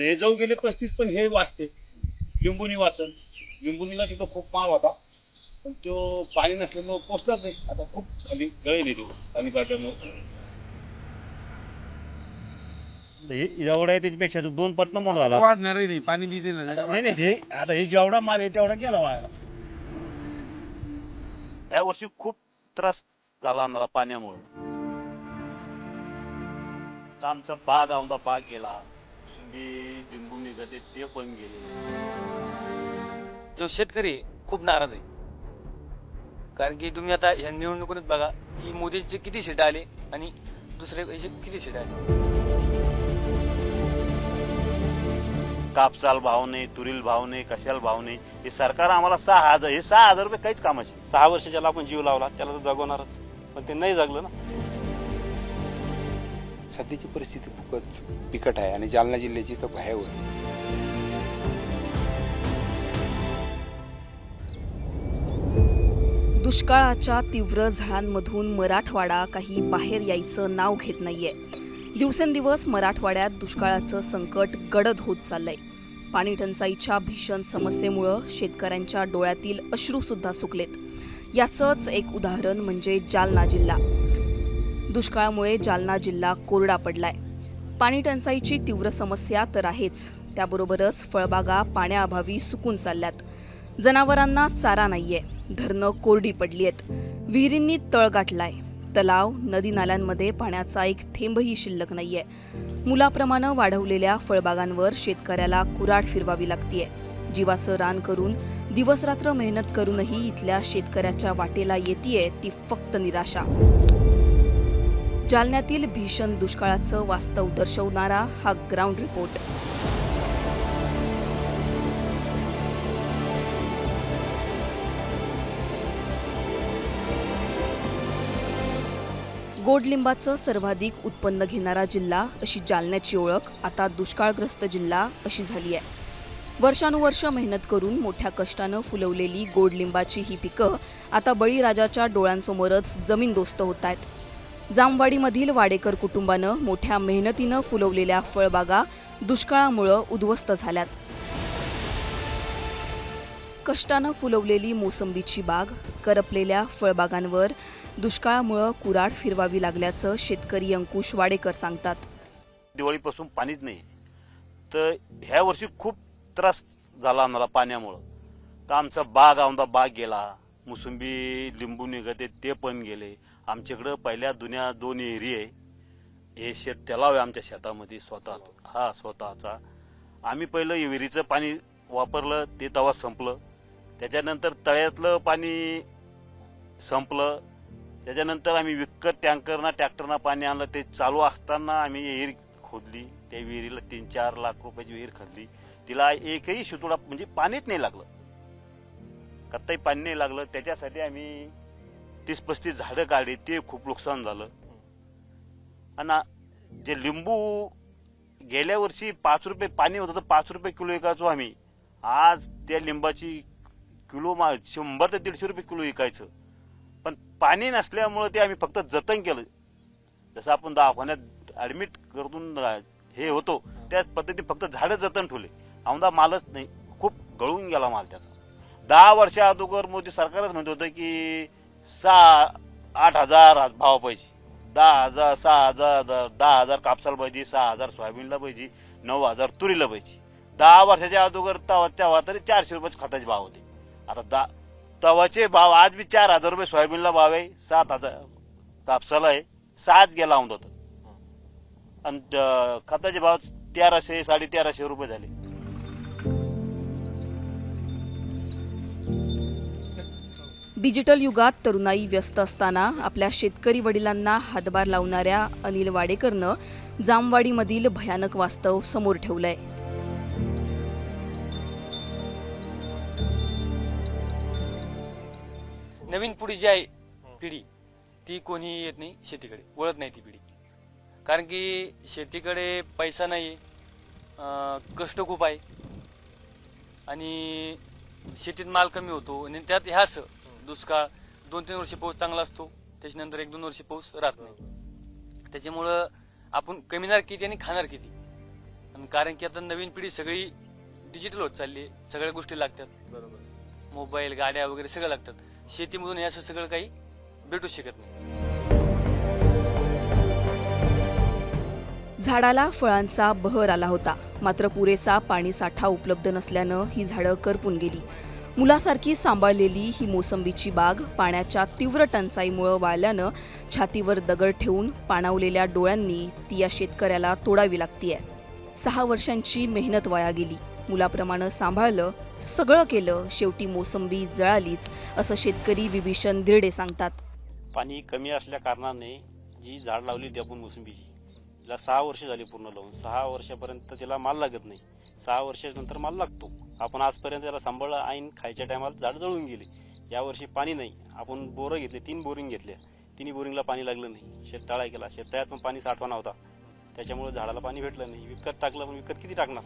हे जाऊ गेले पस्तीस पण हे वाचते. लिंबुनी वाचन. लिंबुनीला तिथं खूप माल होता. पण तो पाणी नसल्यामुळं पोचलाच नाही. आता खूप खाली गळेल तो पाणी काढल्यामुळं हे एवढा आहे त्याच्यापेक्षा तो दोन पटनं मोठा झाला वाढणारही नाही. पाणी बी देणार नाही. नाही हे आता हे जेवढा माल आहे तेवढा गेला वाया. या वर्षी खूप त्रास झाला आम्हाला पाण्यामुळे. आमचा बाग आमचा बाग गेला. लिंबू निघते ते पण गेले. जो शेतकरी खूप नाराज आहे. कारण की तुम्ही आता या निवडणुकीत बघा की मोदीचे किती सीट आले आणि दुसरे याचे किती सीट आले? कापसाला भाव नाही तुरील भाव नाही कशाला भाव नाही हे सरकार आम्हाला सहा हजार हे सहा हजार रुपये काहीच कामाचे. सहा वर्ष ज्याला आपण जीव लावला त्याला तर जगवणारच. पण ते नाही जगलं ना. सध्याची परिस्थिती खूपच बिकट आहे आणि जालना जिल्ह्याची तर भयावह आहे. दुष्काळाच्या तीव्र झळांमधून मराठवाडा काही बाहेर यायचं नाव घेत नाहीये. दिवसेंदिवस मराठवाड्यात दुष्काळाचं संकट गडद होत चाललंय. पाणी टंचाईच्या भीषण समस्येमुळं शेतकऱ्यांच्या डोळ्यातील अश्रूसुद्धा सुकलेत. याचंच एक उदाहरण म्हणजे जालना जिल्हा. दुष्काळामुळे जालना जिल्हा कोरडा पडलाय. पाणी टंचाईची तीव्र समस्या तर आहेच. त्याबरोबरच फळबागा पाण्याअभावी सुकून चालल्यात. जनावरांना चारा नाहीये. धरणं कोरडी पडली आहेत विहिरींनी तळ गाठलाय. तलाव नदी नाल्यांमध्ये पाण्याचा एक थेंबही शिल्लक नाहीये. मुलाप्रमाणे वाढवलेल्या फळबागांवर शेतकऱ्याला कुराड फिरवावी लागतीये. जीवाचं रान करून दिवसरात्र मेहनत करूनही इथल्या शेतकऱ्याच्या वाटेला येतीये ती फक्त निराशा. जालन्यातील भीषण दुष्काळाचं वास्तव दर्शवणारा हा ग्राउंड रिपोर्ट गोडलिंबाचं सर्वाधिक उत्पन्न घेणारा जिल्हा अशी जालन्याची ओळख आता दुष्काळग्रस्त जिल्हा अशी झाली आहे. वर्षानुवर्ष मेहनत करून मोठ्या कष्टानं फुलवलेली गोडलिंबाची ही पिकं आता बळीराजाच्या डोळ्यांसमोरच जमीनदोस्त होत आहेत. जामवाडीमधील वाडेकर कुटुंबानं मोठ्या मेहनतीनं फुलवलेल्या फळबागा दुष्काळामुळं उद्ध्वस्त झाल्यात. कष्टानं फुलवलेली मोसंबीची बाग करपलेल्या फळबागांवर दुष्काळामुळं कुराड फिरवावी लागल्याचं शेतकरी अंकुश वाडेकर सांगतात. दिवाळीपासून पाणीच नाही. तर ह्या वर्षी खूप त्रास झाला आम्हाला पाण्यामुळं. तर आमचा बाग आमचा बाग गेला. मोसंबी लिंबू निघते ते पण गेले. आमच्याकडं पहिल्या जुन्या दोन एरी आहे. हे शेत तलाव आहे आमच्या शेतामध्ये स्वतःच. हा स्वतःचा. आम्ही पहिलं विहिरीचं पाणी वापरलं ते तवा संपलं. त्याच्यानंतर तळ्यातलं पाणी संपलं. त्याच्यानंतर आम्ही विकत टँकरना ट्रॅक्टरना पाणी आणलं. ते चालू असताना आम्ही विहीर खोदली. त्या विहिरीला तीन चार लाख रुपयाची विहीर खाल्ली तिला एकही शितुडा म्हणजे पाणीच नाही लागलं. कत्ताही पाणी नाही लागलं त्याच्यासाठी आम्ही तीस पस्तीस झाडं काढली ते खूप नुकसान झालं. आणि जे लिंबू गेल्या वर्षी पाच रुपये पाणी होतं तर पाच रुपये किलो विकायचो आम्ही. आज त्या लिंबाची किलो मा शंभर ते दीडशे रुपये किलो विकायचं. पण पाणी नसल्यामुळं ते आम्ही फक्त जतन केलं. जसं आपण दवाखान्यात ऍडमिट करून हे होतो त्याच पद्धतीने फक्त झाडं जतन ठेवले. आमदा मालच नाही खूप गळून गेला माल त्याचा. दहा वर्षा अगोदर मोदी सरकारच म्हणत होतं की सहा आठ हजार भाव पाहिजे. दहा हजार सहा हजार दहा हजार कापसाला पाहिजे सहा हजार सोयाबीनला पाहिजे नऊ हजार तुरीला पाहिजे. दहा वर्षाच्या अगोदर तेव्हा तरी चारशे रुपयाचे खताचे भाव होते. आता दा तवाचे भाव आज बी चार हजार रुपये सोयाबीनला भाव आहे सात हजार कापसाला आहे सहाच गेला होता आणि खताचे भाव तेराशे साडे तेराशे रुपये झाले. डिजिटल युगात तरुणाई व्यस्त असताना आपल्या शेतकरी वडिलांना हातभार लावणाऱ्या अनिल वाडेकरनं जामवाडीमधील भयानक वास्तव समोर ठेवलंय. नवीन पिढी जी आहे पिढी ती कोणी येत नाही शेतीकडे वळत नाही ती पिढी. कारण की शेतीकडे पैसा नाही कष्ट खूप आहे. आणि शेतीत माल कमी होतो आणि त्यात ह्याच दुष्काळ दोन तीन वर्षी पाऊस चांगला असतो त्याच्यानंतर एक दोन वर्षी पाऊस राहत नाही. त्याच्यामुळं आपण कमिणार किती आणि खाणार किती? कारण की आता नवीन पिढी सगळी डिजिटल होत चालली. सगळ्या गोष्टी लागतात. बरोबर. मोबाईल गाड्या वगैरे सगळं लागतात. शेतीमधून हे असं सगळं काही भेटू शकत नाही. झाडाला फळांचा बहर आला होता. मात्र पुरेसा पाणी साठा उपलब्ध नसल्यानं ही झाडं करपून गेली. मुलासारखी सांभाळलेली ही मोसंबीची बाग पाण्याच्या तीव्र टंचाईमुळं वाळल्यानं छातीवर दगड ठेवून पाणावलेल्या डोळ्यांनी ती या शेतकऱ्याला तोडावी लागतीये. सहा वर्षांची मेहनत वाया गेली. मुलाप्रमाणे सांभाळलं सगळं केलं शेवटी मोसंबी जळालीच असं शेतकरी विभीषण धिरडे सांगतात. पाणी कमी असल्या कारणाने जी झाड लावली होती आपण मोसंबीची. तिला सहा वर्ष झाली पूर्ण लावून. सहा वर्षापर्यंत तिला माल लागत नाही. सहा वर्षानंतर माल लागतो. आपण आजपर्यंत त्याला सांभाळलं ऐन खायच्या टायमाला झाड जळून गेले. यावर्षी पाणी नाही. आपण बोरं घेतले तीन बोरिंग घेतल्या. तिन्ही बोरिंगला पाणी लागलं नाही. शेततळा केला. शेततळ्यात पण पाणी साठवा नव्हता त्याच्यामुळे झाडाला पाणी भेटलं नाही. विकत टाकलं पण विकत किती टाकणार?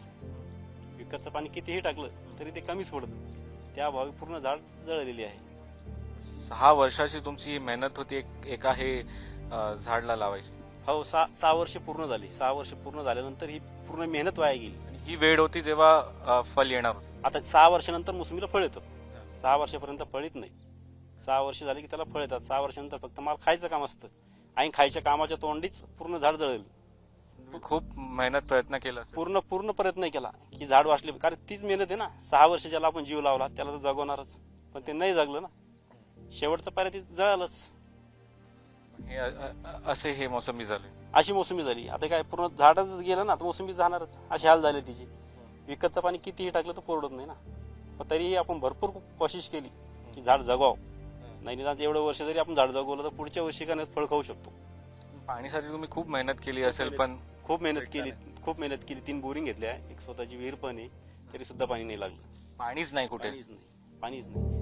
विकतचं पाणी कितीही टाकलं तरी ते कमीच पडतं. त्या भावी पूर्ण झाड जळलेली आहे. सहा वर्षाची तुमची मेहनत होती एक एका हे झाडला लावायची. हो सहा सहा वर्ष पूर्ण झाली. सहा वर्ष पूर्ण झाल्यानंतर ही पूर्ण मेहनत वाया गेली. ही वेळ होती जेव्हा फल येणार होतं. आता सहा वर्षानंतर मोसंबीला फळ येतं. सहा वर्षापर्यंत फळ येत नाही. सहा वर्ष झाली की त्याला फळ येतात. सहा वर्षानंतर फक्त माल खायचं काम असतं. आणि खायच्या कामाच्या तोंडीच पूर्ण झाड जळेल. खूप मेहनत प्रयत्न केला. पूर्ण पूर्ण प्रयत्न केला की झाड वाचले. कारण तीच मेहनत आहे ना. सहा वर्ष ज्याला आपण जीव लावला त्याला तर जगवणारच. पण ते नाही जगलं ना. शेवटचं पायऱ्या ती जळालच. हे अ- अ- असे हे मोसंबी झाले. अशी मोसंबी झाली. आता काय पूर्ण झाडच गेलं ना तर मोसंबी जाणारच. अशी हाल झाले तिची. विकतचं पाणी कितीही टाकलं तर परवडत नाही ना. तरीही आपण भरपूर कोशिश केली की झाड जगावं. नाही निदान एवढं वर्ष जरी आपण झाड जगवलं तर पुढच्या वर्षी का फळ खाऊ शकतो. पाणीसाठी तुम्ही खूप मेहनत केली असेल पण खूप मेहनत केली खूप मेहनत केली. तीन बोरिंग घेतल्या. एक स्वतःची विहीर पण आहे तरी सुद्धा पाणी नाही लागलं. पाणीच नाही कुठे. पाणीच नाही. पाणीच नाही.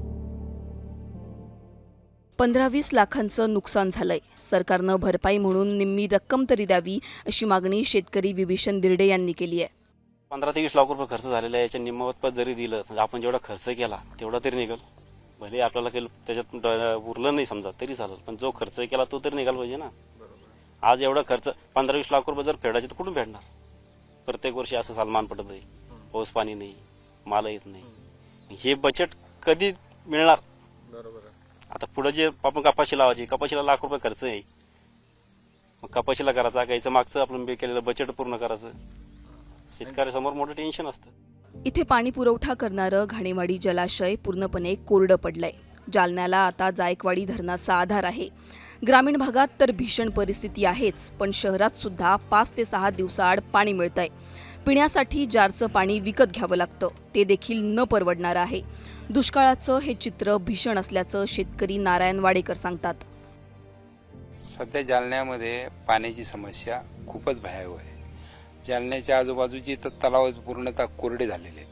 पंधरा वीस लाखांचं नुकसान झालंय. सरकारनं भरपाई म्हणून निम्मी रक्कम तरी द्यावी अशी मागणी शेतकरी विभीषण दिरडे यांनी केली आहे. पंधरा ते वीस लाख रुपये खर्च झालेला आहे. याच्या निम्मवत जरी दिलं म्हणजे आपण जेवढा खर्च केला तेवढा तरी निघल. भले आपल्याला काही त्याच्यात ड- उरलं नाही समजा तरी चालेल. पण जो खर्च केला तो तरी निघाला पाहिजे ना. आज एवढा खर्च पंधरा वीस लाख रुपये जर फेडायचे तर कुठून फेडणार? प्रत्येक वर्षी असं सलमान पडत आहे पाऊस पाणी नाही. माल येत नाही. हे बजेट कधी मिळणार? आता पुढे जे आपण कपाशी लावायची कपाशीला लाख रुपये खर्च आहे. मग कपाशीला करायचा गायचं मागचं आपण बे केलेलं बजेट पूर्ण करायचं. शेतकऱ्यासमोर मोठं टेन्शन असतं. इथे पाणी पुरवठा करणारं घाणेवाडी जलाशय पूर्णपणे कोरडं पडलंय. जालन्याला आता जायकवाडी धरणाचा आधार आहे. ग्रामीण भागात तर भीषण परिस्थिती आहेच पण शहरात सुद्धा पाच ते सहा दिवसाआड पाणी मिळतंय. पिण्यासाठी जारचं पाणी विकत घ्यावं लागतं. ते देखील न परवडणारं आहे. दुष्काळाचं हे चित्र भीषण असल्याचं शेतकरी नारायण वाडेकर सांगतात. सध्या जालन्यामध्ये पाण्याची समस्या खूपच भयावह आहे. जालन्याच्या आजूबाजूची तर तलाव पूर्णतः कोरडे झालेले आहेत.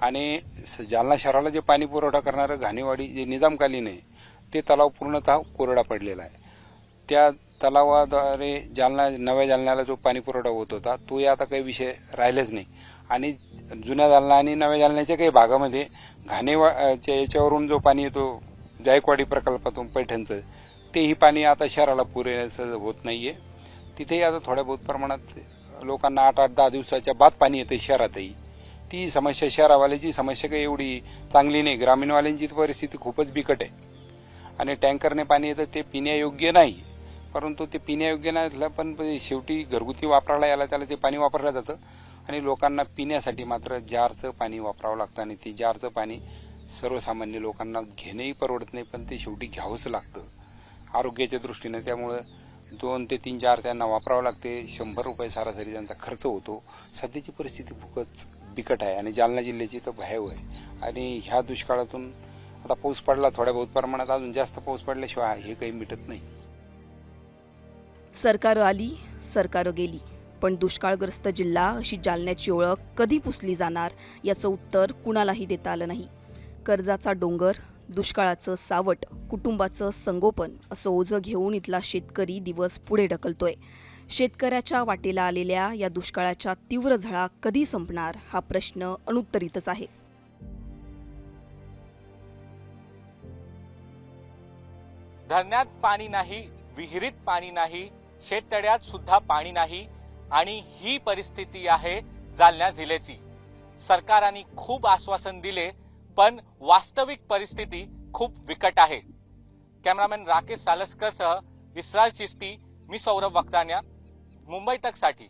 आणि स- जालना शहराला जे पाणी पुरवठा करणारं घाणेवाडी जे निजामकालीन आहे ते तलाव पूर्णतः कोरडा पडलेला आहे. त्या तलावाद्वारे जालना नव्या जालन्याला जो पाणी पुरवठा होत होता तो आता काही विषय राहिलेच नाही. आणि जुन्या जालना आणि नव्या जालन्याच्या काही भागामध्ये घाणेवाच्या याच्यावरून जो पाणी येतो जायकवाडी प्रकल्पातून पैठणचं तेही पाणी आता शहराला पुरेसं होत नाही आहे तिथेही आता थोड्या बहुत प्रमाणात लोकांना आठ आठ दहा दिवसाच्या बाद पाणी येते शहरातही. ती समस्या शहरावाल्याची समस्या काही एवढी चांगली नाही. ग्रामीणवाल्यांची परिस्थिती खूपच बिकट आहे. आणि टँकरने पाणी येतं ते पिण्यायोग्य नाही. परंतु ते पिण्यायोग्य नाही पण शेवटी घरगुती वापरायला यायला त्याला ते पाणी वापरलं जातं. आणि लोकांना पिण्यासाठी मात्र जारचं पाणी वापरावं लागतं आणि ते जारचं पाणी सर्वसामान्य लोकांना घेणंही परवडत नाही पण ते शेवटी घ्यावंच लागतं. आरोग्याच्या दृष्टीने त्यामुळं दोन ते तीन चार त्यांना वापरावं लागते. शंभर रुपये सरासरी त्यांचा खर्च होतो. सध्याची परिस्थिती खूपच बिकट आहे आणि जालना जिल्ह्याची तर भयावह आहे. आणि ह्या दुष्काळातून आता पाऊस पडला थोड्या बहुत प्रमाणात अजून जास्त पाऊस पडल्याशिवाय हे काही मिटत नाही. सरकार आली सरकार गेली. पण दुष्काळग्रस्त जिल्हा अशी जालन्याची ओळख कधी पुसली जाणार याचं उत्तर कुणालाही देता आलं नाही. कर्जाचा डोंगर दुष्काळाचं सावट कुटुंबाचं संगोपन असं ओझं घेऊन इथला शेतकरी दिवस पुढे ढकलतोय. शेतकऱ्याच्या वाटेला आलेल्या या दुष्काळाच्या तीव्र झळा कधी संपणार हा प्रश्न अनुत्तरितच आहे. धरणात पाणी नाही विहिरीत पाणी नाही शेततळ्यात सुद्धा पाणी नाही आणि ही परिस्थिती आहे जालना जिल्ह्याची. सरकाराने खूप आश्वासन दिले पण वास्तविक परिस्थिती खूप बिकट आहे. कॅमेरामॅन राकेश सालस्कर सह विश्राज चिस्ती मी सौरभ वक्तान्या मुंबई तकसाठी